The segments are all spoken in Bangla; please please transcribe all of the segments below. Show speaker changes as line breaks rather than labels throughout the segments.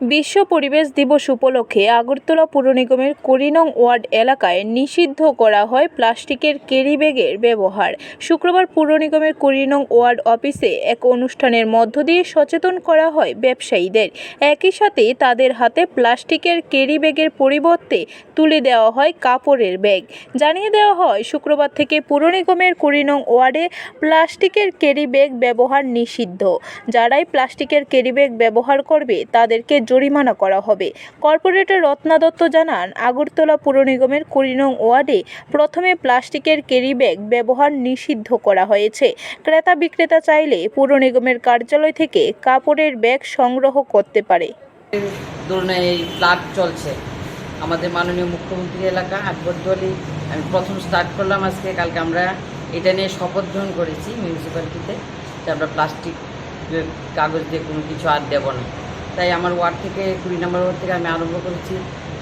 বিশ্ব পরিবেশ দিবস উপলক্ষে আগরতলা পুর নিগমের কুড়িনং ওয়ার্ড এলাকায় নিষিদ্ধ করা হয় প্লাস্টিকের ক্যারি ব্যাগের ব্যবহার। শুক্রবার পুর নিগমের কুড়িনং ওয়ার্ড অফিসে এক অনুষ্ঠানের মধ্য দিয়ে সচেতন করা হয় ব্যবসায়ীদের। একই সাথে তাদের হাতে প্লাস্টিকের ক্যারি ব্যাগের পরিবর্তে তুলে দেওয়া হয় কাপড়ের ব্যাগ। জানিয়ে দেওয়া হয়, শুক্রবার থেকে পুর নিগমের কুড়িনং ওয়ার্ডে প্লাস্টিকের ক্যারি ব্যাগ ব্যবহার নিষিদ্ধ। যারাই প্লাস্টিকের ক্যারি ব্যাগ ব্যবহার করবে, তাদেরকে জরিমানা করা হবে। কর্পোরেটর রত্না দত্ত জানান, আগরতলা পুর নিগমের কুড়িনং ওয়ার্ডে প্রথমে প্লাস্টিকের ক্যারি ব্যাগ ব্যবহার নিষিদ্ধ করা হয়েছে। ক্রেতা বিক্রেতা চাইলে পুর নিগমের কার্যালয় থেকে কাপড়ের ব্যাগ সংগ্রহ করতে পারে।
এই চলছে। আমাদের মাননীয় মুখ্যমন্ত্রী এলাকা আকবরদলি আমি প্রথম স্টার্ট করলাম আজকে, কালকে আমরা এটা নিয়ে শপথ গ্রহণ করেছি মিউনিসিপ্যালিটিতে যে আমরা প্লাস্টিক কাগজ দিয়ে কোনো কিছু আর দেবো না। তাই আমার ওয়ার্ড থেকে কুড়ি নম্বর ওয়ার্ড থেকে আমি আরম্ভ করেছি।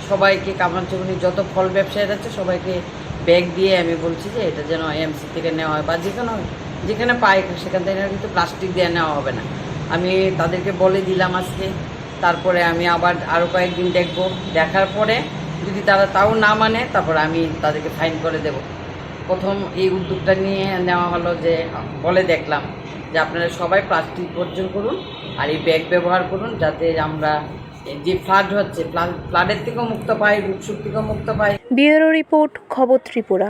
সবাইকে কামারচুগুনি যত ফল ব্যবসায়ী আছে সবাইকে ব্যাগ দিয়ে আমি বলছি যে এটা যেন এমসি থেকে নেওয়া হয় বা যেখানে যেখানে পাই সেখান থেকে কিন্তু প্লাস্টিক দিয়ে নেওয়া হবে না। আমি তাদেরকে বলে দিলাম আজকে, তারপরে আমি আবার আরও কয়েকদিন দেখব। দেখার পরে যদি তারা তাও না মানে তারপরে আমি তাদেরকে ফাইন করে দেব। প্রথম এই উদ্যোগটা নিয়ে নেওয়া হলো যে বলে দেখলাম যে আপনারা সবাই প্লাস্টিক বর্জন করুন। আর এই ব্যাগ ব্যবহার করুন যাতে আমরা যে ফ্লাড হচ্ছে ফ্লাডের থেকেও মুক্ত পাই রূপসুখ থেকেও মুক্ত পাই।
বিউরো রিপোর্ট, খবর ত্রিপুরা।